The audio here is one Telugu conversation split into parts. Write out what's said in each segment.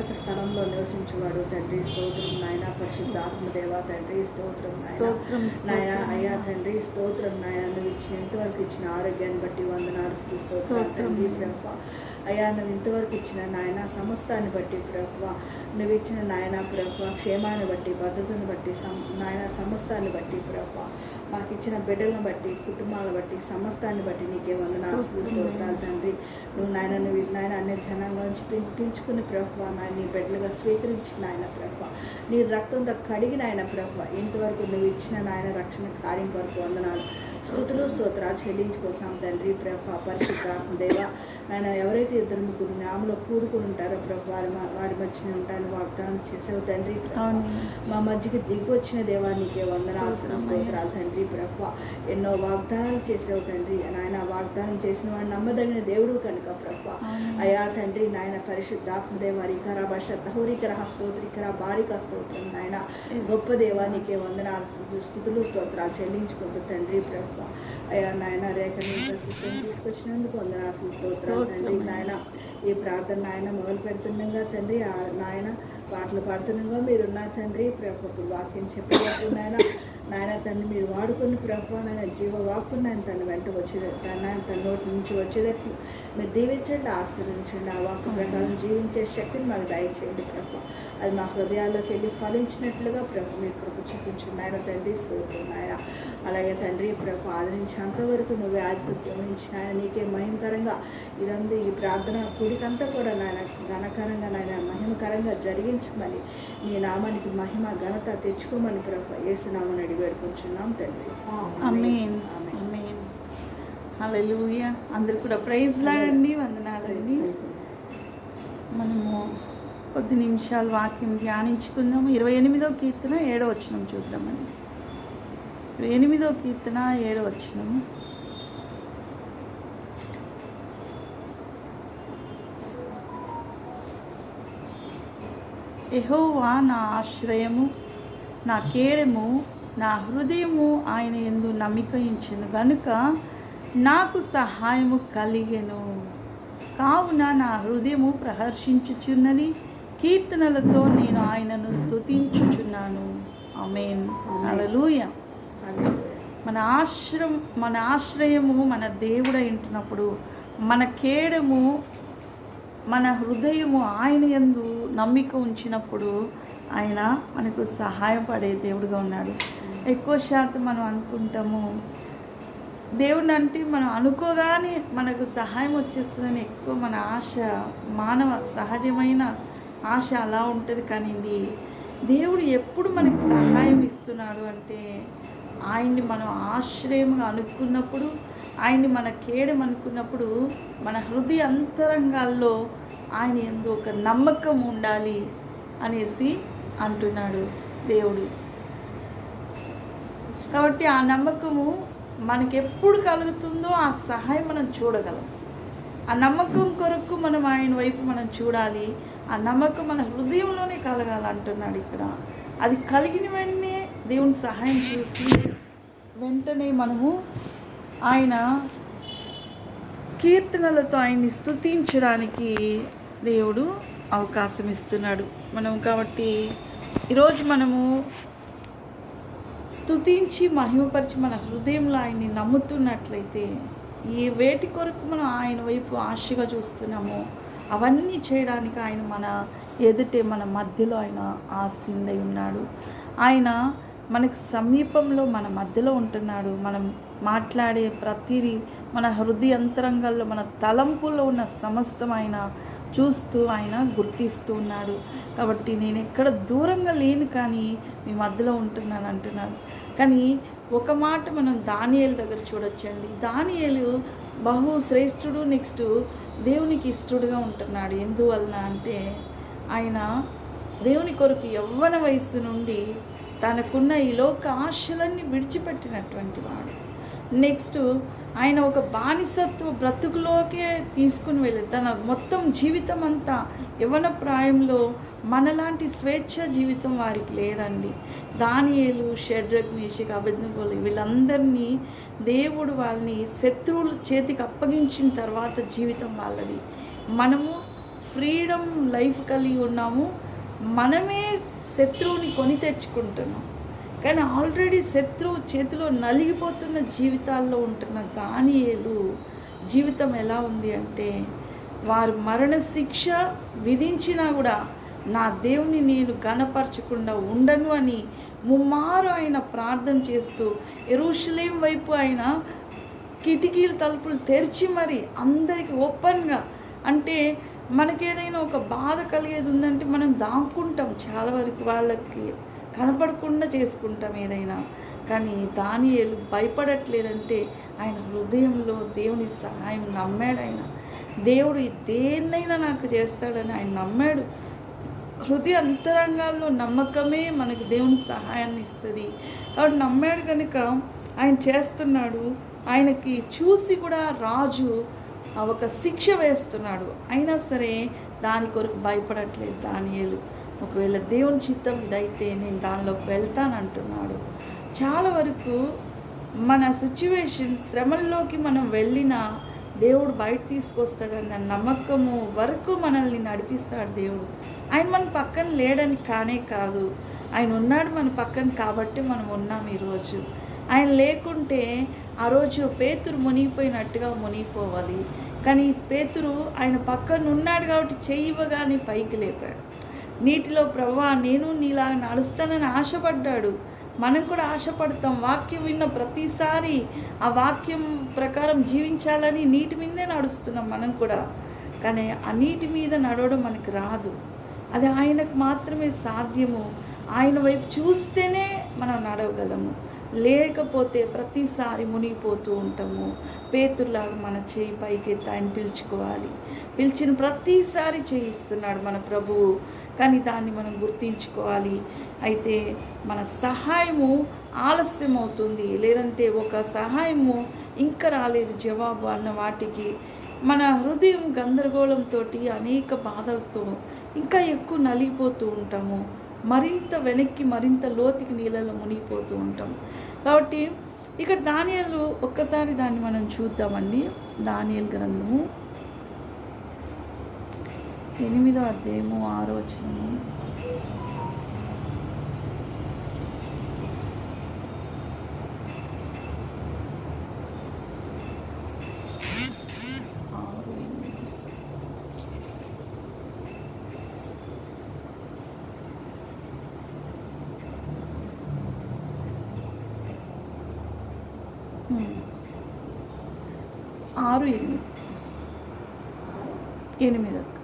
ఉన్నత స్థలంలో నివసించేవాడు తండ్రి స్తోత్రం నాయన పరిశుద్ధాత్మ దేవ తండ్రి స్తోత్రం. స్తోత్రం, నాయన. అయ్యా తండ్రి స్తోత్రం నాయన నువ్వు ఇచ్చిన ఇంతవరకు ఇచ్చిన ఆరోగ్యాన్ని బట్టి వందనాలు స్తోత్రం. తండ్రి ప్రభా అయ్యా నువ్వు ఇంతవరకు ఇచ్చిన నాయన సమస్తాన్ని బట్టి ప్రభా నువ్వు ఇచ్చిన నాయన ప్రభా క్షేమాన్ని బట్టి భద్రతను బట్టి సం నాయన సమస్తాన్ని బట్టి ప్రభా. మాకు ఇచ్చిన బిడ్డలను బట్టి కుటుంబాలను బట్టి సమస్తాన్ని బట్టి నీకే వందనాలు స్తోత్రం. స్తోత్రాలు తండ్రి. నువ్వు నాయన నువ్వు నాయన అన్ని జనాంగం నుంచి పిలిపించుకుని ప్రభా నాయన నీ బిడ్డలుగా స్వీకరించిన ఆయన ప్రభా. నీ రక్తంతో కడిగిన ఆయన ప్రభా ఇంతవరకు నువ్వు ఇచ్చిన నాయన రక్షణ కార్యం కొరకు వందనాలు. స్థుతులు స్తోత్రాలు చెల్లించుకుంటున్నాం తండ్రి ప్రభా పరిశుద్ధాత్మ దేవ. ఆయన ఎవరైతే ఇద్దరు ముగ్గురు నామలో కూడుకుని ఉంటారో ప్రభు వారి వారి మధ్యన ఉంటాను వాగ్దానం చేసావు తండ్రి. మా మధ్యకి దిగి వచ్చిన దేవా నీకే వందనాలు. స్తోత్రాలు తండ్రి ప్రభా ఎన్నో వాగ్దానాలు చేసావు తండ్రి నాయన వాగ్దానం చేసిన వాడు నమ్మదగిన దేవుడు కనుక ప్రభా. అయా తండ్రి నాయన పరిశుద్ధాత్మ దేవారికర భాష దహోరికర స్తోత్రికర బారిక స్తోత్రం నాయన గొప్ప దేవా నీకే వందనాలు స్థుతులు స్తోత్రాలు చెల్లించుకుంటూ తండ్రి ప్రభా అయ్యా నాయన ప్రస్తుతం తీసుకొచ్చినందుకు వందనాలు. స్తోత్రాలు తండ్రి. నాయన. ఈ ప్రార్థన నాయన మొదలు పెడుతుండగా తండ్రి ఆ నాయన పాటలు పాడుతుండగా మీరున్న తండ్రి ప్రభు వాక్యం చెప్పేటప్పుడు నాయన. నాయన తండ్రి మీరు వాడుకుని ప్రభు నాయన జీవ వాక్కు నాయన తన వెంట వచ్చేది తన తన నోటి నుంచి వచ్చేటట్లు మీరు దీవించండి ఆశ్రయించండి ఆ వాక్కు ప్రకారం జీవించే శక్తిని మాకు దయచేయండి ప్రభు. అది మా హృదయాల్లోకి వెళ్ళి ఫలించినట్లుగా ప్రభు మీరు కృప చూపించండి. ఆయన తండ్రి స్తోత్రం నాయన. అలాగే తండ్రి ప్రభు ఆదరించేంతవరకు నువ్వే ఆధిపత్యం ఆయన నీకే మహిమకరంగా ఇదంతా ఈ ప్రార్థన కూడికంతా కూడా నాయన ఘనకరంగా నాయన మహిమకరంగా జరిగించమని నీ నామానికి మహిమ ఘనత తెచ్చుకోమని ప్రభు ఏసునామని అడిగి వేడుకుంటున్నాం తండ్రి. అమేన్ ఆమేన్. అమేన్ హల్లెలూయా. అందరు కూడా ప్రైజ్ లాడండి వందనాలండి. మనము కొద్ది నిమిషాలు వాక్యం ధ్యానించుకుందాము. ఇరవై ఎనిమిదో కీర్తన ఏడో వచ్చినం చూద్దామని ఇరవై ఎనిమిదో కీర్తన ఏడో వచ్చినము యెహోవా నా ఆశ్రయము నా కేడము నా హృదయము ఆయన ఎందు నమ్మికయించను. గనుక నాకు సహాయము కలిగెను. కావున నా హృదయము ప్రహర్షించుచున్నది కీర్తనలతో నేను ఆయనను స్తుతించుచున్నాను. ఆమేన్. హల్లెలూయా హల్లెలూయా. మన ఆశ్రయం మన ఆశ్రయము మన దేవుడై ఉంటున్నప్పుడు మన కేడము మన హృదయము ఆయన యందు నమ్మిక ఉంచినప్పుడు ఆయన మనకు సహాయపడే దేవుడుగా ఉన్నాడు. ఎక్కువ శాతం మనం అనుకుంటాము దేవుడిని అంటే మనం అనుకోగానే మనకు సహాయం వచ్చేస్తుందని ఎక్కువ మన ఆశ మానవ సహజమైన ఆశ అలా ఉంటుంది కానీ దేవుడు ఎప్పుడు మనకు సహాయం ఇస్తున్నాడు అంటే ఆయన్ని మనం ఆశ్రయంగా అనుకున్నప్పుడు ఆయన్ని మన కేడం అనుకున్నప్పుడు మన హృదయ అంతరంగాల్లో ఆయన ఎందు ఒక నమ్మకం ఉండాలి అనేసి అంటున్నాడు దేవుడు. కాబట్టి ఆ నమ్మకము మనకెప్పుడు కలుగుతుందో ఆ సహాయం మనం చూడగలం. ఆ నమ్మకం కొరకు మనం ఆయన వైపు మనం చూడాలి. ఆ నమ్మకం మన హృదయంలోనే కలగాలంటున్నాడు ఇక్కడ. అది కలిగినవన్నీ దేవుని సహాయం చూసి వెంటనే మనము ఆయన కీర్తనలతో ఆయన్ని స్తుతించడానికి దేవుడు అవకాశం ఇస్తున్నాడు. మనం కాబట్టి ఈరోజు మనము స్తుతించి మహిమపరిచి మన హృదయంలో ఆయన్ని నమ్ముతున్నట్లయితే ఏ వేటి కొరకు మనం ఆయన వైపు ఆశగా చూస్తున్నామో అవన్నీ చేయడానికి ఆయన మన ఎదుటే మన మధ్యలో ఆయన ఆసిందై ఉన్నాడు. ఆయన మనకు సమీపంలో మన మధ్యలో ఉంటున్నాడు. మనం మాట్లాడే ప్రతిదీ మన హృదయ మన తలంపుల్లో ఉన్న సమస్తం ఆయన చూస్తూ ఆయన గుర్తిస్తూ ఉన్నాడు. కాబట్టి నేను ఎక్కడ దూరంగా లేను కానీ మీ మధ్యలో ఉంటున్నాను అంటున్నాను కానీ ఒక మాట మనం దానియేలు దగ్గర చూడొచ్చండి. దానియేలు బహు శ్రేష్ఠుడు నెక్స్ట్ దేవునికి ఇష్టడుగా ఉంటున్నాడు. ఎందువలన అంటే ఆయన దేవుని కొరకు యవ్వన వయస్సు నుండి తనకున్న ఈ లోక ఆశలన్నీ విడిచిపెట్టినటువంటి వాడు. నెక్స్ట్ ఆయన ఒక బానిసత్వ బ్రతుకులోకే తీసుకుని వెళ్ళి తన మొత్తం జీవితం అంతా యవన ప్రాయంలో మనలాంటి స్వేచ్ఛ జీవితం వారికి లేదండి. దానియేలు షడ్రక్ మేషక్ అభిజ్ఞగోలు వీళ్ళందరినీ దేవుడు వాళ్ళని శత్రువుల చేతికి అప్పగించిన తర్వాత జీవితం వాళ్ళది. మనము ఫ్రీడమ్ లైఫ్ కలిగి ఉన్నాము. మనమే శత్రువుని కొని తెచ్చుకుంటున్నాం. కానీ ఆల్రెడీ శత్రువు చేతిలో నలిగిపోతున్న జీవితాల్లో ఉంటున్న దానియేలు జీవితం ఎలా ఉంది అంటే వారు మరణశిక్ష విధించినా కూడా నా దేవుని నేను గణపరచకుండా ఉండను అని ముమ్మారు ఆయన ప్రార్థన చేస్తూ ఎరుషలేం వైపు ఆయన కిటికీలు తలుపులు తెరిచి మరి అందరికీ ఓపెన్గా అంటే మనకి ఏదైనా ఒక బాధ కలిగేది ఉందంటే మనం దాక్కుంటాం చాలా వరకు వాళ్ళకి. కనపడకుండా చేసుకుంటాం ఏదైనా. కానీ దానియేలు భయపడట్లేదంటే ఆయన హృదయంలో దేవుని సహాయం నమ్మాడు ఆయన. దేవుడు దేన్నైనా నాకు చేస్తాడని ఆయన నమ్మాడు. హృదయ అంతరంగాల్లో నమ్మకమే మనకు దేవుని సహాయాన్ని ఇస్తుంది. కాబట్టి నమ్మాడు కనుక ఆయన చేస్తున్నాడు. ఆయనకి చూసి కూడా రాజు ఒక శిక్ష వేస్తున్నాడు. అయినా సరే దాని కొరకు భయపడట్లేదు దానియలు. ఒకవేళ దేవుని చిత్తం ఇదైతే నేను దానిలోకి వెళ్తానంటున్నాడు. చాలా వరకు మన సిచ్యువేషన్ శ్రమల్లోకి మనం వెళ్ళినా దేవుడు బయట తీసుకొస్తాడన్న నమ్మకము వరకు మనల్ని నడిపిస్తాడు దేవుడు. ఆయన మన పక్కన లేడని కానే కాదు. ఆయన ఉన్నాడు మన పక్కన కాబట్టి మనం ఉన్నాం ఈరోజు. ఆయన లేకుంటే ఆ రోజు పేతురు మునిగిపోయినట్టుగా మునిగిపోవాలి. కానీ పేతురు ఆయన పక్కన ఉన్నాడు కాబట్టి చెయ్యివ్వగానే పైకి లేపాడు. నీటిలో ప్రభా నేను నీలాగా నడుస్తానని ఆశపడ్డాడు. మనం కూడా ఆశపడతాం. వాక్యం విన్న ప్రతిసారి ఆ వాక్యం ప్రకారం జీవించాలని నీటి మీదే నడుస్తున్నాం మనం కూడా. కానీ ఆ నీటి మీద నడవడం మనకు రాదు. అది ఆయనకు మాత్రమే సాధ్యము. ఆయన వైపు చూస్తేనే మనం నడవగలము. లేకపోతే ప్రతిసారి మునిగిపోతూ ఉంటాము. పేతుర్లాగా మన చేయి పైకెత్తి ఆయన పిలుచుకోవాలి. పిలిచిన ప్రతిసారి చేయిస్తున్నాడు మన ప్రభువు కానీ దాన్ని మనం గుర్తించుకోవాలి. అయితే మన సహాయము ఆలస్యం అవుతుంది లేదంటే ఒక సహాయము ఇంకా రాలేదు జవాబు అన్న వాటికి మన హృదయం గందరగోళంతో అనేక బాధలతో ఇంకా ఎక్కువ నలిగిపోతూ ఉంటాము. మరింత వెనక్కి మరింత లోతుకి నీళ్ళలో మునిగిపోతూ ఉంటాం. కాబట్టి ఇక్కడ దానియలు ఒక్కసారి దాన్ని మనం చూద్దామండి. దానియల్ గ్రంథము ఎనిమిదో అధ్యాయము ఆరో వచనము ఆరు, ఎనిమిది. ఉమ్. ఆరు ఎనిమిది ఎనిమిది అక్క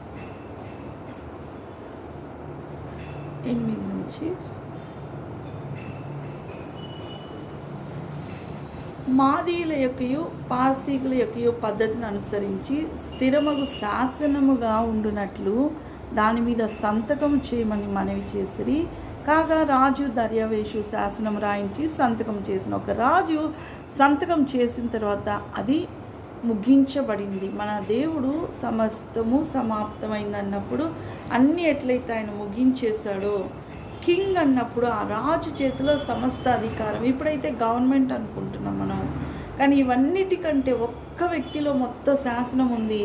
ఎనిమిది నుంచి మాదీల యొక్కయు పార్సీకుల యొక్క పద్ధతిని అనుసరించి స్థిరముగు శాసనముగా ఉండునట్లు దాని మీద సంతకం చేయమని మనవి చేసిరి. కాగా రాజు దర్యావేషు శాసనం రాయించి సంతకం చేసిన ఒక రాజు సంతకం చేసిన తర్వాత అది ముగించబడింది. మన దేవుడు సమస్తము సమాప్తమైంది అన్నప్పుడు అన్నీ ఎట్లయితే ఆయన ముగించేశాడో కింగ్ అన్నప్పుడు ఆ రాజు చేతిలో సమస్త అధికారం. ఇప్పుడైతే గవర్నమెంట్ అనుకుంటున్నాం మనం. కానీ ఇవన్నిటికంటే ఒక్క వ్యక్తిలో మొత్తం శాసనం ఉంది.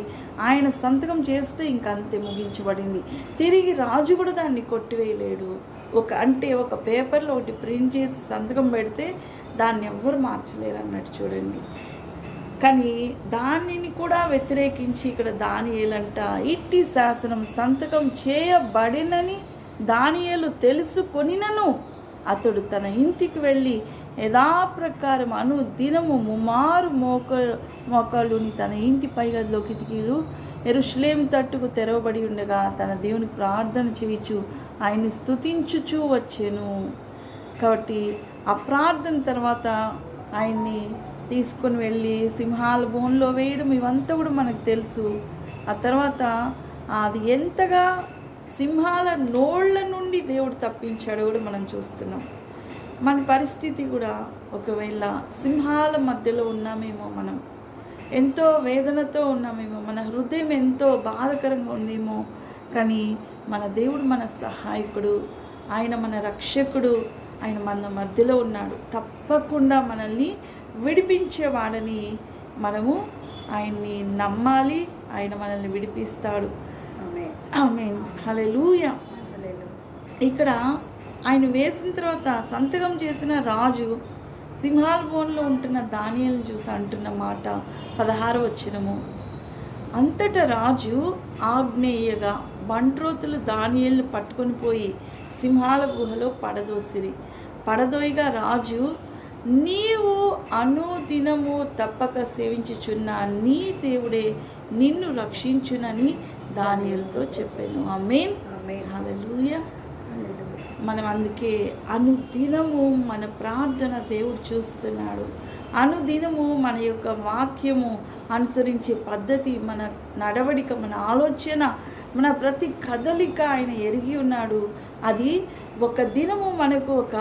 ఆయన సంతకం చేస్తే ఇంక అంతే ముగించబడింది. తిరిగి రాజు కూడా దాన్ని కొట్టివేయలేడు. ఒక అంటే ఒక పేపర్లో ఒకటి ప్రింట్ చేసి సంతకం పెడితే దాన్ని ఎవ్వరు మార్చలేరు అన్నట్టు చూడండి. కానీ దానిని కూడా వ్యతిరేకించి ఇక్కడ దానియేలంట ఇట్టి శాసనం సంతకం చేయబడినని దానియేలు తెలుసుకొనినను. అతడు తన ఇంటికి వెళ్ళి యథాప్రకారం అను దినము ముమారు మోక మోకాళ్ళుని తన ఇంటి పైగదిలో కిటికీలు ఎరుషులేం తట్టుకు తెరవబడి ఉండగా తన దేవుని ప్రార్థన చేయించు ఆయన్ని స్తుతించుచూ వచ్చాను. కాబట్టి ఆ ప్రార్థన తర్వాత ఆయన్ని తీసుకొని వెళ్ళి సింహాల బోన్లో వేయడం ఇవంతా కూడా మనకు తెలుసు. ఆ తర్వాత అది ఎంతగా సింహాల నోళ్ళ నుండి దేవుడు తప్పించాడో కూడా మనం చూస్తున్నాం. మన పరిస్థితి కూడా ఒకవేళ సింహాల మధ్యలో ఉన్నామేమో మనం ఎంతో వేదనతో ఉన్నామేమో మన హృదయం ఎంతో బాధకరంగా ఉందేమో కానీ మన దేవుడు మన సహాయకుడు ఆయన మన రక్షకుడు ఆయన మన మధ్యలో ఉన్నాడు. తప్పకుండా మనల్ని విడిపించేవాడని మనము ఆయన్ని నమ్మాలి ఆయన మనల్ని విడిపిస్తాడు. ఆమె హల్లెలూయా. ఇక్కడ ఆయన వేసిన తర్వాత సంతకం చేసిన రాజు సింహాల బోన్లో ఉంటున్న దానియలను చూసి అంటున్న మాట పదహారు వచ్చినము అంతటా రాజు ఆగ్నేయగా బంట్రోతులు దానియలను పట్టుకొని పోయి సింహాల గుహలో పడదోసిరి. పడదోయిగా రాజు నీవు అనుదినము తప్పక సేవించుచున్న నీ దేవుడే నిన్ను రక్షించునని దానియలతో చెప్పాను. ఆమేన్. ఆమేన్. మనం అందుకే అనుదినము మన ప్రార్థన దేవుడు చూస్తున్నాడు. అనుదినము మన యొక్క వాక్యము అనుసరించే పద్ధతి మన నడవడిక మన ఆలోచన మన ప్రతి కదలిక ఆయన ఎరిగి ఉన్నాడు. అది ఒక దినము మనకు ఒక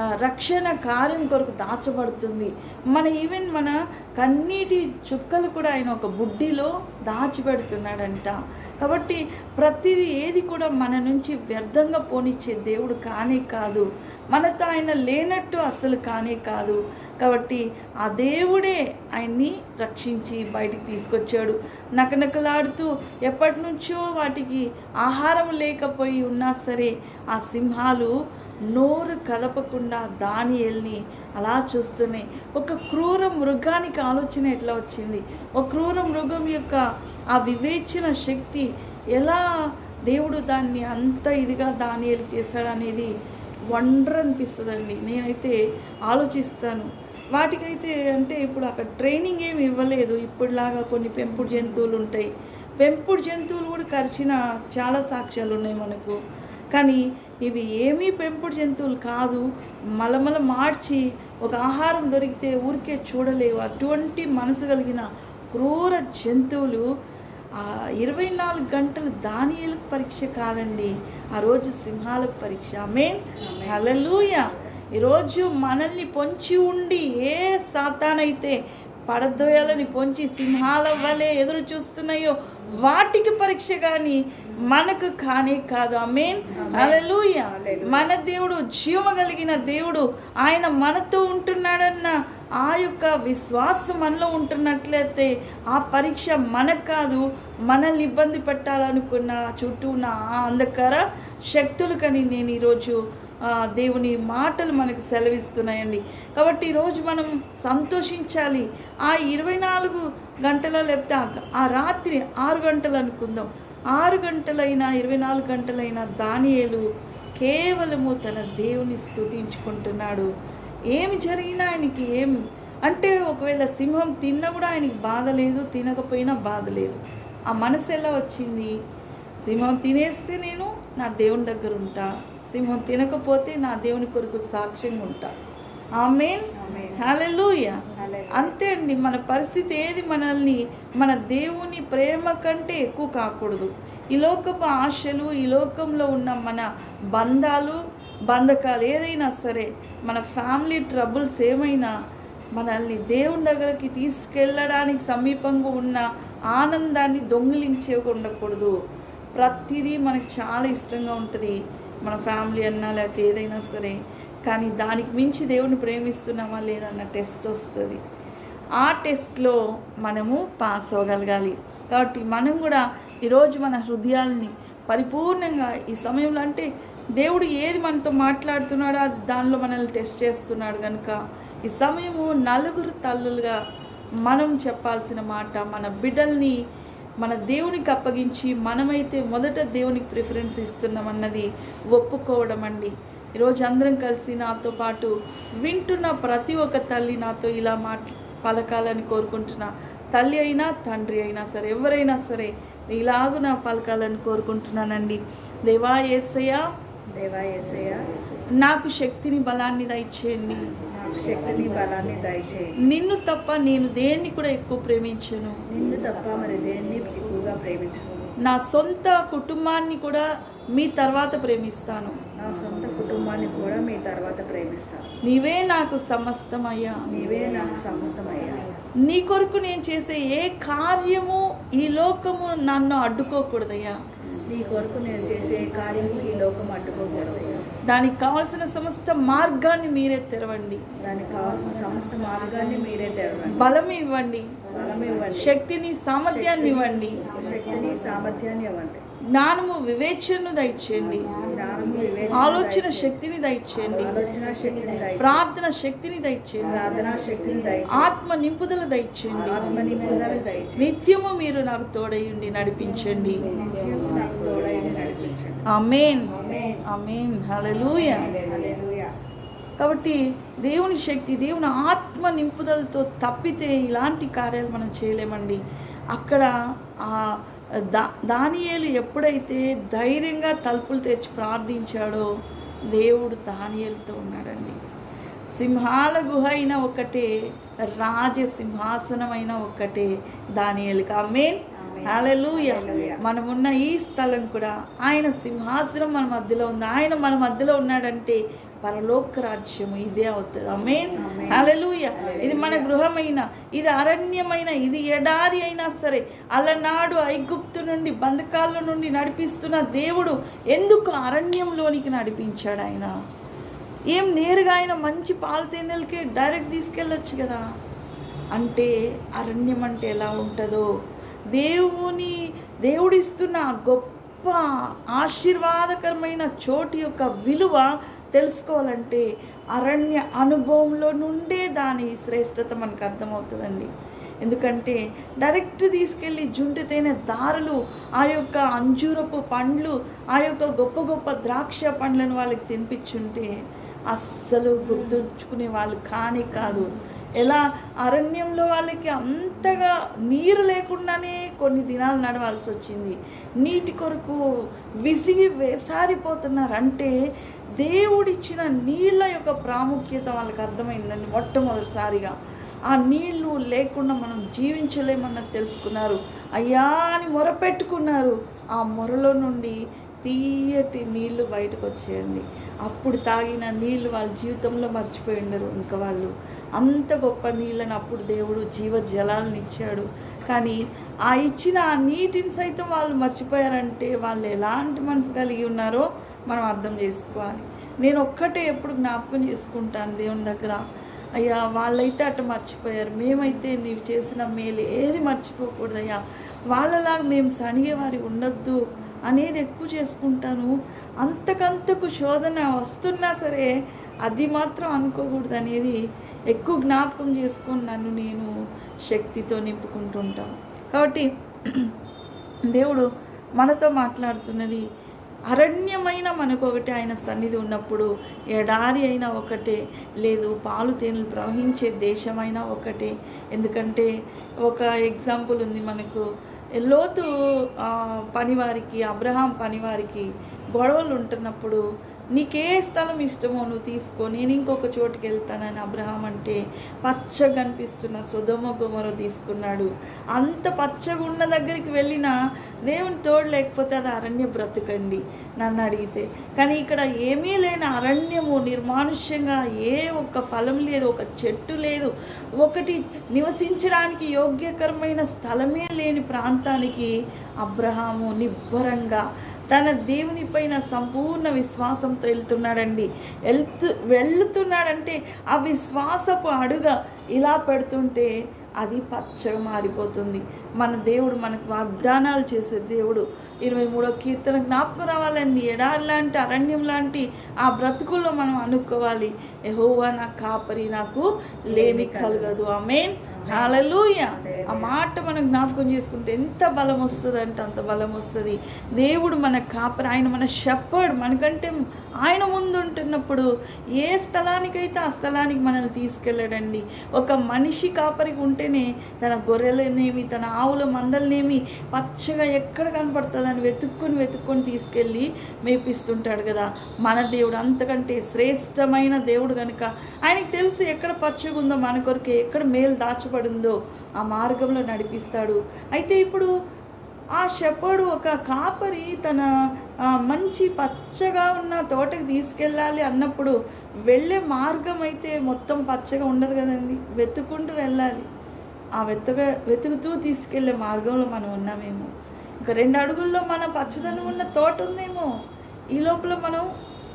రక్షణ కార్యం కొరకు దాచబడుతుంది. మన ఈవెన్ మన కన్నీటి చుక్కలు కూడా ఆయన ఒక బుడ్డిలో దాచిపెడుతున్నాడంట. కాబట్టి ప్రతిదీ ఏది కూడా మన నుంచి వ్యర్థంగా పోనిచ్చే దేవుడు కానే కాదు. మనతో ఆయన లేనట్టు అసలు కానే కాదు. కాబట్టి ఆ దేవుడే ఆయన్ని రక్షించి బయటికి తీసుకొచ్చాడు. నకనకలాడుతూ ఎప్పటి నుంచో వాటికి ఆహారం లేకపోయి ఉన్నా సరే ఆ సింహాలు నోరు కదపకుండా దానియల్ని అలా చూస్తున్నాయి ఒక క్రూర మృగానికి ఆలోచన ఎట్లా వచ్చింది? ఒక క్రూర మృగం యొక్క ఆ వివేచన శక్తి ఎలా దేవుడు దాన్ని అంత ఇదిగా దానియలు చేశాడనేది వండర్ అనిపిస్తుందండి. నేనైతే ఆలోచిస్తాను. వాటికైతే అంటే ఇప్పుడు అక్కడ ట్రైనింగ్ ఏమి ఇవ్వలేదు. ఇప్పుడులాగా కొన్ని పెంపుడు జంతువులు ఉంటాయి. పెంపుడు జంతువులు కూడా కరిచిన చాలా సాక్ష్యాలు ఉన్నాయి మనకు. కానీ ఇవి ఏమీ పెంపుడు జంతువులు కాదు. మలమల మార్చి ఒక ఆహారం దొరికితే ఊరికే చూడలేవు. అటువంటి మనసు కలిగిన క్రూర జంతువులు ఇరవై నాలుగు గంటలు దానియలకు పరీక్ష కాదండి. ఆ రోజు సింహాలకు పరీక్ష. ఆమేన్. హల్లెలూయ. ఈరోజు మనల్ని పొంచి ఉండి ఏ సాతానైతే పడదోయాలని పొంచి సింహాల వలె ఎదురు చూస్తున్నాయో వాటికి పరీక్ష కానీ మనకు కానే కాదు. ఆమేన్. హల్లెలూయ. మన దేవుడు జీవ కలిగిన దేవుడు ఆయన మనతో ఉంటున్నాడన్న ఆ యొక్క విశ్వాసం మనలో ఉంటున్నట్లయితే ఆ పరీక్ష మనకు కాదు మనల్ని ఇబ్బంది పెట్టాలనుకున్న చుట్టూ ఉన్న ఆ అంధకార శక్తులు కానీ నేను ఈరోజు దేవుని మాటలు మనకు సెలవిస్తున్నాయండి. కాబట్టి ఈరోజు మనం సంతోషించాలి. ఆ ఇరవై నాలుగు గంటల లేకపోతే ఆ- రాత్రి ఆరు గంటలు అనుకుందాం. ఆరు గంటలైనా ఇరవై నాలుగు గంటలైనా దానియేలు కేవలము తన దేవుని స్తుతించుకుంటున్నాడు. ఏమి జరిగినా ఆయనకి ఏం అంటే ఒకవేళ సింహం తిన్నా కూడా ఆయనకి బాధ లేదు తినకపోయినా బాధ లేదు. ఆ మనసు ఎలా వచ్చింది? సింహం తినేస్తే నేను నా దేవుని దగ్గర ఉంటా. సింహం తినకపోతే నా దేవుని కొరకు సాక్ష్యంగా ఉంటా. ఆమెన్. హల్లెలూయా. అంతే అండి మన పరిస్థితి ఏది మనల్ని మన దేవుని ప్రేమ కంటే ఎక్కువ కాకూడదు. ఈ లోకపు ఆశలు ఈ లోకంలో ఉన్న మన బంధాలు బంధకాలు ఏదైనా సరే మన ఫ్యామిలీ ట్రబుల్స్ ఏమైనా మనల్ని దేవుని దగ్గరికి తీసుకెళ్ళడానికి సమీపంగా ఉన్న ఆనందాన్ని దొంగిలించే ఉండకూడదు. ప్రతిదీ మనకు చాలా ఇష్టంగా ఉంటుంది. మన ఫ్యామిలీ అన్నా లేకపోతే ఏదైనా సరే కానీ దానికి మించి దేవుని ప్రేమిస్తున్నామా లేదన్న టెస్ట్ వస్తుంది. ఆ టెస్ట్లో మనము పాస్ అవ్వగలగాలి. కాబట్టి మనం కూడా ఈరోజు మన హృదయాల్ని పరిపూర్ణంగా ఈ సమయంలో అంటే దేవుడు ఏది మనతో మాట్లాడుతున్నాడో అది దానిలో మనల్ని టెస్ట్ చేస్తున్నాడు కనుక ఈ సమయము నలుగురు తల్లులుగా మనం చెప్పాల్సిన మాట మన బిడ్డల్ని మన దేవునికి అప్పగించి మనమైతే మొదట దేవునికి ప్రిఫరెన్స్ ఇస్తున్నామన్నది ఒప్పుకోవడం అండి. ఈరోజు అందరం కలిసి నాతో పాటు వింటున్న ప్రతి ఒక్క తల్లి నాతో ఇలా మాట్లా పలకాలని కోరుకుంటున్నా తల్లి అయినా తండ్రి అయినా సరే ఎవరైనా సరే ఇలాగున పలకాలని కోరుకుంటున్నానండి. దేవా ఏసయ్య దేవా యేసయ్య నాకు శక్తిని బలాన్ని దయచేయండి. శక్తిని బలాన్ని దయచేయండి నిన్ను తప్ప నేను దేన్ని కూడా ఎక్కువ ప్రేమించను. నిన్ను తప్ప మరి దేన్ని ఎక్కువగా ప్రేమించను. నా సొంత కుటుంబాన్ని కూడా మీ తర్వాత ప్రేమిస్తాను. నా సొంత కుటుంబాన్ని కూడా మీ తర్వాత ప్రేమిస్తాను. నీవే నాకు సమస్తమయ్యా. నీవే నాకు సమస్తమయ్యా. నీ కొరకు నేను చేసే ఏ కార్యము ఈ లోకము నన్ను అడ్డుకోకూడదయ్యా. నీ కొరకు నేను చేసే కార్యము ఈ లోకం అడ్డుకోకూడదు. దానికి కావలసిన సమస్త మార్గాన్ని మీరే తెరవండి. దానికి కావాల్సిన సమస్త మార్గాన్ని మీరే తెరవండి. బలం ఇవ్వండి. శక్తిని సామర్థ్యాన్ని ఇవ్వండి. శక్తిని సామర్థ్యాన్ని ఇవ్వండి. జ్ఞానము వివేచనను దయచేయండి. ఆలోచన. శక్తిని దయచేయండి. ఆలోచన శక్తిని దయచేయండి. ప్రార్థన శక్తిని దయచేయండి. ప్రార్థనా శక్తిని దయచేయండి. ఆత్మ నింపుదల దయచేయండి. నిత్యము మీరు నాకు తోడయుండి నడిపించండి. ఆమెన్. అమీన్ ఆమెన్ కాబట్టి దేవుని శక్తి దేవుని ఆత్మ నింపుదలతో తప్పితే ఇలాంటి కార్యాలు మనం చేయలేమండి. అక్కడ ఆ దా దానియేలు ఎప్పుడైతే ధైర్యంగా తలుపులు తెచ్చి ప్రార్థించాడో దేవుడు దానియేలుతో ఉన్నాడండి. సింహాల గుహ అయిన ఒకటే రాజ సింహాసనమైన ఒకటే దానియేలుకి. Main hallelujah. మనమున్న ఈ స్థలం కూడా ఆయన సింహాసనం మన మధ్యలో ఉంది. ఆయన మన మధ్యలో ఉన్నాడంటే పరలోక రాజ్యము ఇదే అవుతుంది. ఆమేన్. హల్లెలూయా. ఇది మన గృహమైన ఇది అరణ్యమైన ఇది ఎడారి అయినా సరే అలనాడు ఐగుప్తు నుండి బంధకాల నుండి నడిపిస్తున్న దేవుడు ఎందుకు అరణ్యంలోనికి నడిపించాడు ఆయన? ఏం నేరుగా ఆయన మంచి పాలు తేనెలకి డైరెక్ట్ తీసుకెళ్ళొచ్చు కదా? అంటే అరణ్యం అంటే ఎలా ఉంటుందో దేవుని దేవుడిస్తున్న గొప్ప ఆశీర్వాదకరమైన చోటు యొక్క విలువ తెలుసుకోవాలంటే అరణ్య అనుభవంలో నుండే దాని శ్రేష్టత మనకు అర్థమవుతుందండి. ఎందుకంటే డైరెక్ట్ తీసుకెళ్ళి జుంటి తేనె దారులు ఆ యొక్క అంజూరపు పండ్లు ఆ యొక్క గొప్ప గొప్ప ద్రాక్ష పండ్లను వాళ్ళకి తినిపించుంటే అస్సలు గుర్తుంచుకునే వాళ్ళు కానీ కాదు. ఎలా అరణ్యంలో వాళ్ళకి అంతగా నీరు లేకుండానే కొన్ని దినాలు నడవాల్సి వచ్చింది. నీటి కొరకు విసిగి వేసారిపోతున్నారంటే దేవుడిచ్చిన నీళ్ళ యొక్క ప్రాముఖ్యత వాళ్ళకి అర్థమైందండి మొట్టమొదటిసారిగా. ఆ నీళ్ళు లేకుండా మనం జీవించలేమన్నది తెలుసుకున్నారు. అయ్యా అని మొరపెట్టుకున్నారు. ఆ మొరలో నుండి తీయటి నీళ్ళు బయటకు వచ్చేయండి అప్పుడు తాగిన నీళ్ళు వాళ్ళ జీవితంలో మర్చిపోయి ఉండరు ఇంకా వాళ్ళు. అంత గొప్ప నీళ్ళని అప్పుడు దేవుడు జీవ జలాలను ఇచ్చాడు. కానీ ఆ ఇచ్చిన ఆ నీటిని సైతం వాళ్ళు మర్చిపోయారంటే వాళ్ళు ఎలాంటి మనసు కలిగి ఉన్నారో మనం అర్థం చేసుకోవాలి. నేను ఒక్కటే ఎప్పుడు జ్ఞాపకం చేసుకుంటాను దేవుని దగ్గర. అయ్యా వాళ్ళైతే అటు మర్చిపోయారు. మేమైతే నీవు చేసిన మేలు ఏది మర్చిపోకూడదు అయ్యా వాళ్ళలాగా మేము సనిగేవారి ఉండొద్దు అనేది ఎక్కువ చేసుకుంటాను. అంతకంతకు శోధన వస్తున్నా సరే అది మాత్రం అనుకోకూడదు అనేది ఎక్కువ జ్ఞాపకం చేసుకొని నన్ను నేను శక్తితో నింపుకుంటుంటాను కాబట్టి దేవుడు మనతో మాట్లాడుతున్నది అరణ్యమైన మనకు ఒకటి ఆయన సన్నిధి ఉన్నప్పుడు ఎడారి అయినా ఒకటే లేదు పాలు తేనెలు ప్రవహించే దేశమైనా ఒకటే. ఎందుకంటే ఒక ఎగ్జాంపుల్ ఉంది మనకు. లోతు పనివారికి అబ్రహాం పనివారికి గొడవలు ఉంటున్నప్పుడు నీకే స్థలం ఇష్టమో నువ్వు తీసుకో. నేను ఇంకొక చోటుకి వెళ్తానని అబ్రహాం అంటే పచ్చగా అనిపిస్తున్న సుధమ గుమర తీసుకున్నాడు. అంత పచ్చగా ఉన్న దగ్గరికి వెళ్ళినా దేవుని తోడు లేకపోతే అది అరణ్య బ్రతకండి నన్ను అడిగితే. కానీ ఇక్కడ ఏమీ లేని అరణ్యము నిర్మానుష్యంగా ఏ ఒక్క ఫలం లేదు ఒక చెట్టు లేదు. ఒకటి నివసించడానికి యోగ్యకరమైన స్థలమే లేని ప్రాంతానికి అబ్రహాము నిబ్బరంగా తన దేవుని పైన సంపూర్ణ విశ్వాసంతో వెళ్తున్నాడండి. వెళ్తూ వెళ్తున్నాడంటే ఆ విశ్వాసపు అడుగ ఇలా పెడుతుంటే అది పచ్చగా మారిపోతుంది. మన దేవుడు మనకు వాగ్దానాలు చేసే దేవుడు. ఇరవై మూడో కీర్తన జ్ఞాపకం రావాలండి. ఎడారి లాంటి అరణ్యం లాంటి ఆ బ్రతుకుల్లో మనం అనుకోవాలి. ఎహోవా నా కాపరి నాకు లేమి కలగదు. ఆమెన్. హాలూయ ఆ మాట మనం జ్ఞాపకం చేసుకుంటే ఎంత బలం వస్తుంది అంటే అంత బలం వస్తుంది. దేవుడు మన కాపరి ఆయన మన షప్పర్డ్ మనకంటే ఆయన ముందు ఉంటున్నప్పుడు ఏ స్థలానికైతే ఆ స్థలానికి మనల్ని తీసుకెళ్ళాడండి. ఒక మనిషి కాపరికి ఉంటేనే తన గొర్రెలనేమి తన ఆవుల మందలనేమి పచ్చగా ఎక్కడ కనపడుతుందని వెతుక్కొని వెతుక్కొని తీసుకెళ్ళి మేపిస్తుంటాడు కదా. మన దేవుడు అంతకంటే శ్రేష్టమైన దేవుడు కనుక ఆయనకి తెలుసు ఎక్కడ పచ్చగా ఉందో మన కొరకు ఎక్కడ మేలు దాచబడిందో ఆ మార్గంలో నడిపిస్తాడు. అయితే ఇప్పుడు ఆ షెపర్డు ఒక కాపరి తన మంచి పచ్చగా ఉన్న తోటకి తీసుకెళ్ళాలి అన్నప్పుడు వెళ్ళే మార్గం అయితే మొత్తం పచ్చగా ఉండదు కదండి. వెతుకుంటూ వెళ్ళాలి. ఆ వెతుక వెతుకుతూ తీసుకెళ్ళే మార్గంలో మనం ఉన్నామేమో. ఇంకా రెండు అడుగుల్లో మన పచ్చదనం ఉన్న తోట ఉందేమో. ఈ లోపల మనం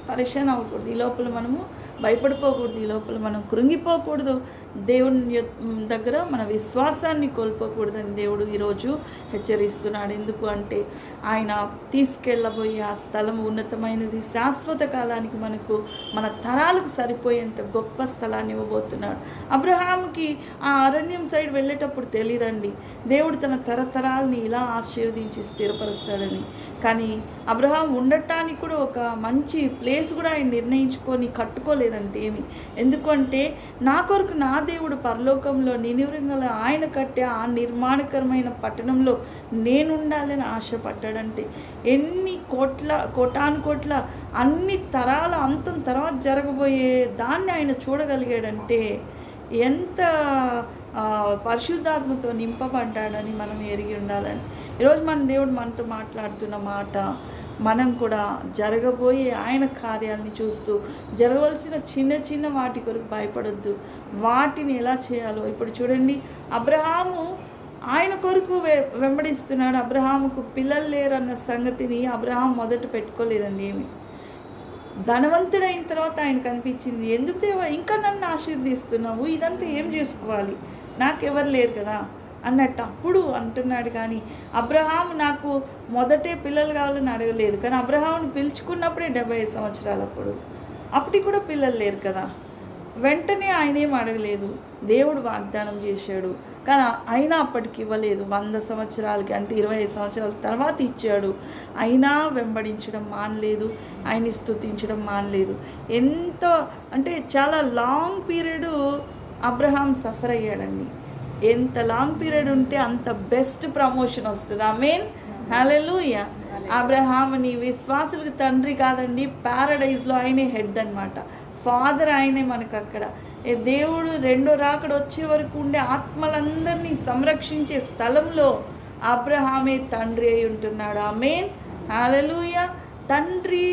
పరిశాన్ అవ్వకూడదు. ఈ లోపల మనము భయపడిపోకూడదు. ఈ లోపల మనం కృంగిపోకూడదు. దేవుని దగ్గర మన విశ్వాసాన్ని కోల్పోకూడదని దేవుడు ఈరోజు హెచ్చరిస్తున్నాడు. ఎందుకు అంటే ఆయన తీసుకెళ్ళబోయే ఆ స్థలం ఉన్నతమైనది శాశ్వత కాలానికి మనకు మన తరాలకు సరిపోయేంత గొప్ప స్థలాన్ని ఇవ్వబోతున్నాడు. అబ్రహాముకి ఆ అరణ్యం సైడ్ వెళ్ళేటప్పుడు తెలియదండి దేవుడు తన తరతరాల్ని ఇలా ఆశీర్వదించి స్థిరపరుస్తాడని. కానీ అబ్రహాం ఉండటానికి కూడా ఒక మంచి ప్లేస్ కూడా ఆయన నిర్ణయించుకొని కట్టుకోలేదంటే ఏమి ఎందుకంటే నా కొరకు నా దేవుడు పరలోకంలో నినివృంగల ఆయన కట్టే ఆ నిర్మాణకరమైన పట్టణంలో నేనుండాలని ఆశపడ్డాడంటే ఎన్ని కోట్ల కోటాను కోట్ల అన్ని తరాల అంతం తర్వాత జరగబోయే దాన్ని ఆయన చూడగలిగాడంటే ఎంత పరిశుద్ధాత్మతో నింపబడ్డాడని మనం ఎరిగి ఉండాలని. ఈరోజు మన దేవుడు మనతో మాట్లాడుతున్న మాట మనం కూడా జరగబోయే ఆయన కార్యాలని చూస్తూ జరగవలసిన చిన్న చిన్న వాటి కొరకు భయపడొద్దు. వాటిని ఎలా చేయాలో ఇప్పుడు చూడండి. అబ్రహాము ఆయన కొరకు వె వెంబడిస్తున్నాడు. అబ్రహాముకు పిల్లలు లేరన్న సంగతిని అబ్రహాం మొదట పెట్టుకోలేదండి ఏమి. ధనవంతుడైన తర్వాత ఆయన కనిపించింది. ఎందుకు దేవా ఇంకా నన్ను ఆశీర్దిస్తున్నావు ఇదంతా ఏం చేసుకోవాలి? నాకెవరు లేరు కదా. అన్నట్టు అప్పుడు అంటున్నాడు కానీ అబ్రహాం నాకు మొదటే పిల్లలు కావాలని అడగలేదు. కానీ అబ్రహాంని పిలుచుకున్నప్పుడే డెబ్బై ఐదు సంవత్సరాలప్పుడు అప్పటికి కూడా పిల్లలు లేరు కదా. వెంటనే ఆయన ఏం అడగలేదు. దేవుడు వాగ్దానం చేశాడు. కానీ అయినా అప్పటికి ఇవ్వలేదు. వంద సంవత్సరాలకి అంటే ఇరవై ఐదు సంవత్సరాల తర్వాత ఇచ్చాడు. అయినా వెంబడించడం మానలేదు. ఆయన్ని స్థుతించడం మానలేదు. ఎంత అంటే చాలా లాంగ్ పీరియడ్ అబ్రహాం సఫర్ అయ్యాడండి. ఎంత లాంగ్ పీరియడ్ ఉంటే అంత బెస్ట్ ప్రమోషన్ వస్తుంది. ఐ మీన్ హలెలూయ అబ్రహాం నీ విశ్వాసులకు తండ్రి కాదండి ప్యారడైజ్లో ఆయనే హెడ్ అన్నమాట. ఫాదర్ ఆయనే మనకు అక్కడ. ఏ దేవుడు రెండో రాకడ వచ్చే వరకు ఉండే ఆత్మలందరినీ సంరక్షించే స్థలంలో అబ్రహామే తండ్రి అయి ఉంటున్నాడు. ఆమెన్ హాలెలూయ తండ్రి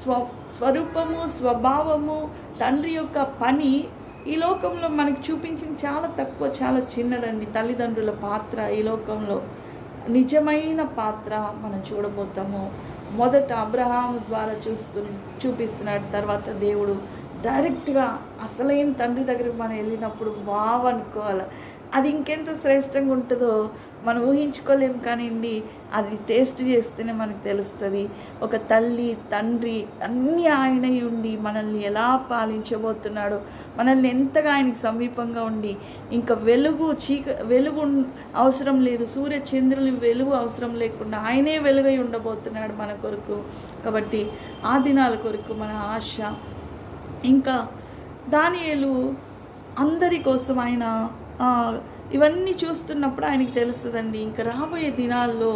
స్వ స్వరూపము స్వభావము తండ్రి యొక్క పని ఈ లోకంలో మనకు చూపించింది చాలా తక్కువ చాలా చిన్నదండి. తల్లిదండ్రుల పాత్ర ఈ లోకంలో. నిజమైన పాత్ర మనం చూడబోతాము. మొదట అబ్రహాం ద్వారా చూస్తు చూపిస్తున్నాడు. తర్వాత దేవుడు డైరెక్ట్గా అసలైన తండ్రి దగ్గరికి మనం వెళ్ళినప్పుడు వావ్ అనుకోవాలి. అది ఇంకెంత శ్రేష్టంగా ఉంటుందో మనం ఊహించుకోలేం కానివ్వండి అది టేస్ట్ చేస్తేనే మనకు తెలుస్తుంది. ఒక తల్లి తండ్రి అన్నీ ఆయన ఉండి మనల్ని ఎలా పాలించబోతున్నాడో మనల్ని ఎంతగా ఆయనకి సమీపంగా ఉండి ఇంకా వెలుగు చీక వెలుగు అవసరం లేదు. సూర్య చంద్రుని వెలుగు అవసరం లేకుండా ఆయనే వెలుగై ఉండబోతున్నాడు మన కొరకు. కాబట్టి ఆ దినాల కొరకు మన ఆశ. ఇంకా దానియేలు అందరి కోసం ఆయన ఇవన్నీ చూస్తున్నప్పుడు ఆయనకి తెలుస్తుందండి. ఇంకా రాబోయే దినాల్లో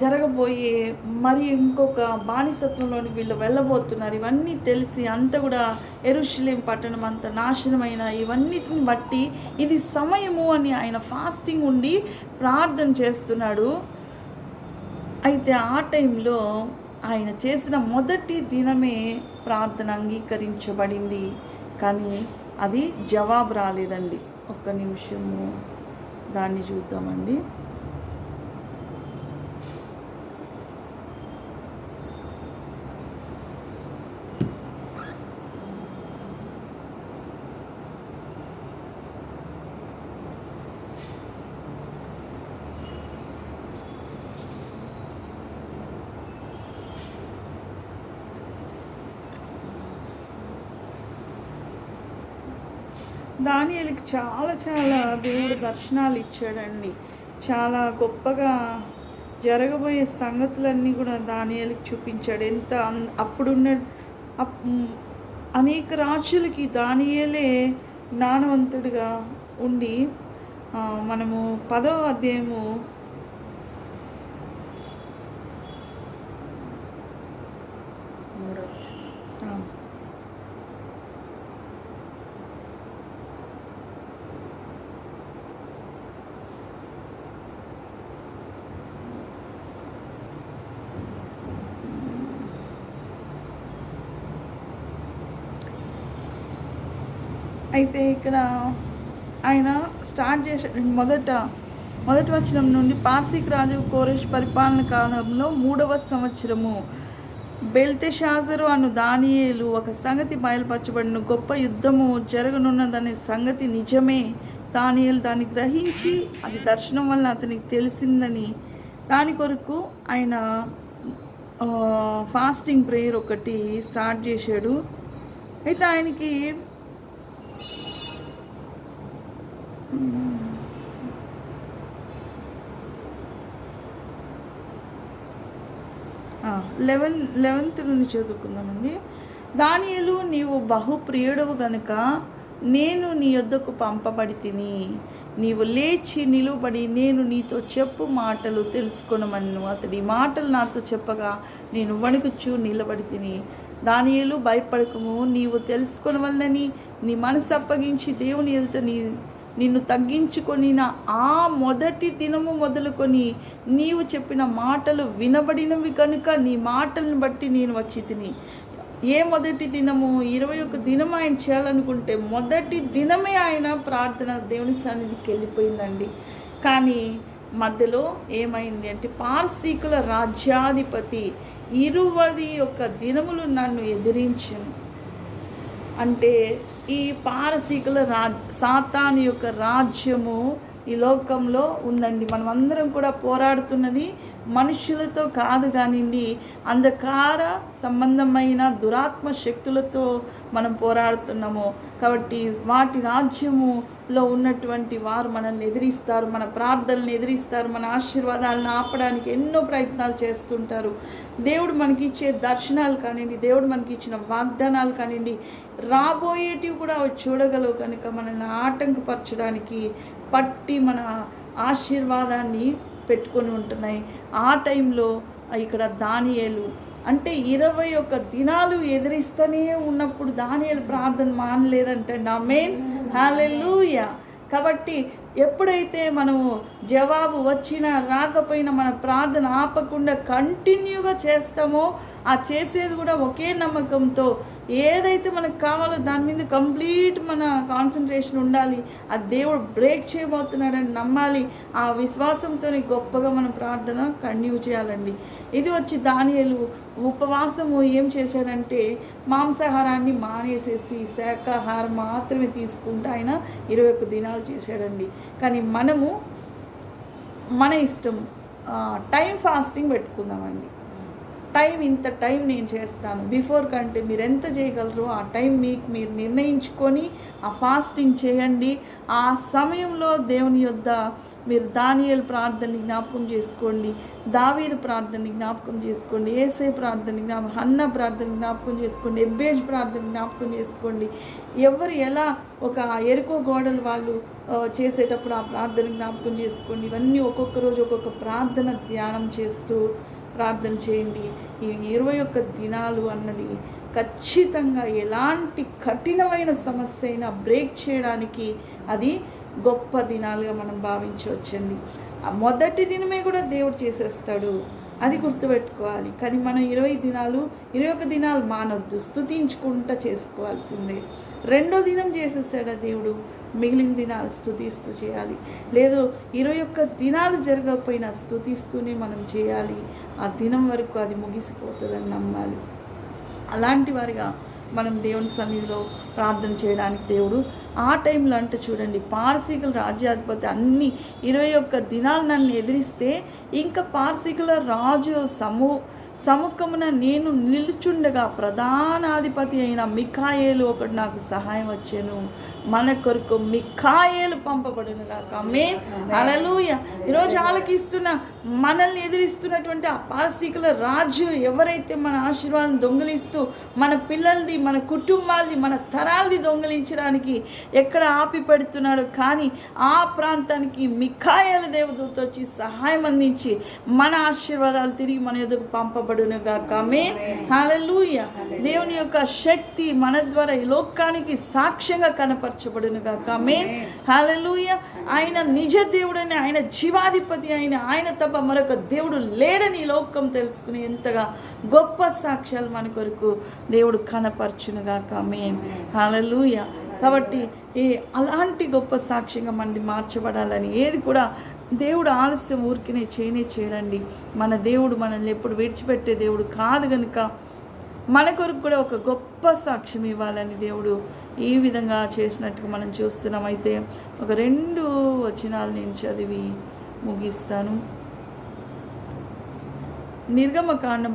జరగబోయే మరి ఇంకొక బానిసత్వంలోని వీళ్ళు వెళ్ళబోతున్నారు. ఇవన్నీ తెలిసి అంత కూడా ఎరుషులేం పట్టణం అంత నాశనమైన ఇవన్నిటిని బట్టి ఇది సమయము అని ఆయన ఫాస్టింగ్ ఉండి ప్రార్థన చేస్తున్నాడు. అయితే ఆ టైంలో ఆయన చేసిన మొదటి దినమే ప్రార్థన అంగీకరించబడింది. కానీ అది జవాబు రాలేదండి. ఒక్క నిమిషము దాన్ని చూద్దామండి. దానియలకి చాలా చాలా దేవుడు దర్శనాలు ఇచ్చాడండి. చాలా గొప్పగా జరగబోయే సంగతులన్నీ కూడా దానియలకి చూపించాడు. ఎంత అప్పుడున్న అప్- అనేక రాజులకి దానియలే జ్ఞానవంతుడిగా ఉండి మనము పదవ అధ్యాయము మూడవ ఆ, అయితే ఇక్కడ ఆయన స్టార్ట్ చేసే మొదట మొదటి వచనం నుండి పార్సిక్ రాజు కోరేష్ పరిపాలన కాలంలో మూడవ సంవత్సరము. బెల్తెషాజరు అను దానియేలు ఒక సంగతి బయలుపరచబడిన. గొప్ప యుద్ధము జరగనున్నదనే సంగతి నిజమే. దానియేలు దాన్ని గ్రహించి అది దర్శనం వల్ల అతనికి తెలిసిందని. దాని కొరకు ఆయన ఫాస్టింగ్ ప్రేయర్ ఒకటి స్టార్ట్ చేశాడు. అయితే ఆయనకి లెవెన్ లెవెన్త్ నుండి చదువుకుందామండి. దానియలు నీవు బహుప్రియుడవు గనుక నేను నీ యొద్దకు పంపబడి తిని నీవు లేచి నిలువబడి నేను నీతో చెప్పు మాటలు తెలుసుకొనమన్ను అతడి మాటలు నాతో చెప్పగా నేను వణుకుచు నిలబడి తిని దానియలు భయపడకము నీవు తెలుసుకొనవలనని నీ మనసు అప్పగించి దేవుని ఎదుట నీ నిన్ను తగ్గించుకొని ఆ మొదటి దినము మొదలుకొని నీవు చెప్పిన మాటలు వినబడినవి కనుక నీ మాటలను బట్టి నేను వచ్చి తిని ఏ మొదటి దినము ఇరవై ఒక దినం ఆయన చేయాలనుకుంటే మొదటి దినమే ఆయన ప్రార్థన దేవుని సన్నిధికి వెళ్ళిపోయిందండి. కానీ మధ్యలో ఏమైంది అంటే పార్సీకుల రాజ్యాధిపతి ఇరువది ఒక దినములు నన్ను ఎదిరించను. అంటే ఈ పారసీకుల రాజ్ సాతాను యొక్క రాజ్యము ఈ లోకంలో ఉందండి. మనం అందరం కూడా పోరాడుతున్నది మనుషులతో కాదు కానివ్వండి అంధకార సంబంధమైన దురాత్మ శక్తులతో మనం పోరాడుతున్నాము. కాబట్టి వాటి రాజ్యములో ఉన్నటువంటి వారు మనల్ని ఎదిరిస్తారు మన ప్రార్థనలు ఎదిరిస్తారు మన ఆశీర్వాదాలను ఆపడానికి ఎన్నో ప్రయత్నాలు చేస్తుంటారు. దేవుడు మనకి ఇచ్చే దర్శనాలు కానివ్వండి దేవుడు మనకి ఇచ్చిన వాగ్దానాలు కానివ్వండి రాబోయేటివి కూడా అవి చూడగలవు కనుక మనల్ని ఆటంకపరచడానికి పట్టి మన ఆశీర్వాదాన్ని పెట్టుకొని ఉంటున్నాయి. ఆ టైంలో ఇక్కడ దానియేలు అంటే ఇరవై ఒక్క దినాలు ఎదిరిస్తూనే ఉన్నప్పుడు దానియలు ప్రార్థన మానలేదంటే నా మెయిన్ హాలెల్లుయా. కాబట్టి ఎప్పుడైతే మనము జవాబు వచ్చినా రాకపోయినా మన ప్రార్థన ఆపకుండా కంటిన్యూగా చేస్తామో ఆ చేసేది కూడా ఒకే నమ్మకంతో ఏదైతే మనకు కావాలో దాని మీద కంప్లీట్ మన కాన్సన్ట్రేషన్ ఉండాలి ఆ దేవుడు బ్రేక్ చేయబోతున్నాడని నమ్మాలి ఆ విశ్వాసంతోనే గొప్పగా మన ప్రార్థన కంటిన్యూ చేయాలండి. ఇది వచ్చి దానియలు ఉపవాసము ఏం చేశాడంటే మాంసాహారాన్ని మానేసేసి శాకాహారం మాత్రమే తీసుకుంటూ ఆయన ఇరవై ఒక్క దినాలు చేశాడండి. కానీ మనము మన ఇష్టం టైం ఫాస్టింగ్ పెట్టుకుందామండి. టైం ఇంత టైం నేను చేస్తాను. బిఫోర్ కంటే మీరు ఎంత చేయగలరో ఆ టైం మీకు మీరు నిర్ణయించుకొని ఆ ఫాస్టింగ్ చేయండి. ఆ సమయంలో దేవుని యొద్ద మీరు దానియల్ ప్రార్థనని జ్ఞాపకం చేసుకోండి. దావీదు ప్రార్థనని జ్ఞాపకం చేసుకోండి. ఏసే ప్రార్థన జ్ఞాపకం హన్న ప్రార్థన జ్ఞాపకం చేసుకోండి. ఎబ్బేజ్ ప్రార్థన జ్ఞాపకం చేసుకోండి. ఎవరు ఎలా ఒక ఎరుకో గోడలు వాళ్ళు చేసేటప్పుడు ఆ ప్రార్థన జ్ఞాపకం చేసుకోండి. ఇవన్నీ ఒక్కొక్క రోజు ఒక్కొక్క ప్రార్థన ధ్యానం చేస్తూ ప్రార్థన చేయండి. ఈ ఇరవై ఒక్క దినాలు అన్నది ఖచ్చితంగా ఎలాంటి కఠినమైన సమస్య అయినా బ్రేక్ చేయడానికి అది గొప్ప దినాలుగా మనం భావించవచ్చండి. మొదటి దినమే కూడా దేవుడు చేసేస్తాడు. అది గుర్తుపెట్టుకోవాలి. కానీ మనం ఇరవై దినాలు ఇరవై ఒక దినాలు మానొద్దు. స్థుతించుకుంటూ చేసుకోవాల్సిందే. రెండో దినం చేసేసాడా దేవుడు? మిగిలిన దినాలు స్థుతిస్తూ చేయాలి. లేదు ఇరవై ఒక్క దినాలు జరగకపోయినా స్థుతిస్తూనే మనం చేయాలి. ఆ దినం వరకు అది ముగిసిపోతుందని నమ్మాలి. అలాంటి వారిగా మనం దేవుని సన్నిధిలో ప్రార్థన చేయడానికి దేవుడు ఆ టైంలో అంటే చూడండి పార్సీకుల రాజ్యాధిపతి అన్ని ఇరవై ఒక్క దినాలు నన్ను ఎదిరిస్తే ఇంకా పార్సీకుల రాజు సమూ సముఖమున నేను నిలుచుండగా ప్రధానాధిపతి అయిన మిఖాయేలు ఒకడు నాకు సహాయం వచ్చాను. మన కొరకు మిఖాయేలు పంపబడును కాక మే అలలుయ ఈరోజు ఆలకిస్తున్న మనల్ని ఎదిరిస్తున్నటువంటి ఆ పారసీకుల రాజు ఎవరైతే మన ఆశీర్వాదం దొంగిలిస్తూ మన పిల్లలది మన కుటుంబాలది మన తరాలది దొంగిలించడానికి ఎక్కడ ఆపి పెడుతున్నాడు కానీ ఆ ప్రాంతానికి మిఖాయల దేవదూత వచ్చి సహాయం అందించి మన ఆశీర్వాదాలు తిరిగి మన ఎదుగు పంపబడును గాక మే అలలుయ దేవుని యొక్క శక్తి మన ద్వారా ఈ లోకానికి సాక్ష్యంగా మార్చబడును గాక. మే హాలూయ ఆయన నిజ దేవుడని ఆయన జీవాధిపతి ఆయన ఆయన తప్ప మరొక దేవుడు లేడని ఈ లోకం తెలుసుకుని ఎంతగా గొప్ప సాక్ష్యాలు మన కొరకు దేవుడు కనపరచునుగాక మేన్ హాలూయ కాబట్టి ఈ అలాంటి గొప్ప సాక్ష్యంగా మనది మార్చబడాలని ఏది కూడా దేవుడు ఆలస్యం ఊరికినే చేయనే చేయడండి. మన దేవుడు మనల్ని ఎప్పుడు విడిచిపెట్టే దేవుడు కాదు కనుక మన కొరకు కూడా ఒక గొప్ప సాక్ష్యం ఇవ్వాలని దేవుడు ఈ విధంగా చేసినట్టుగా మనం చూస్తున్నాం. అయితే ఒక రెండు వచనాలు నేను చదివి ముగిస్తాను. నిర్గమకాండం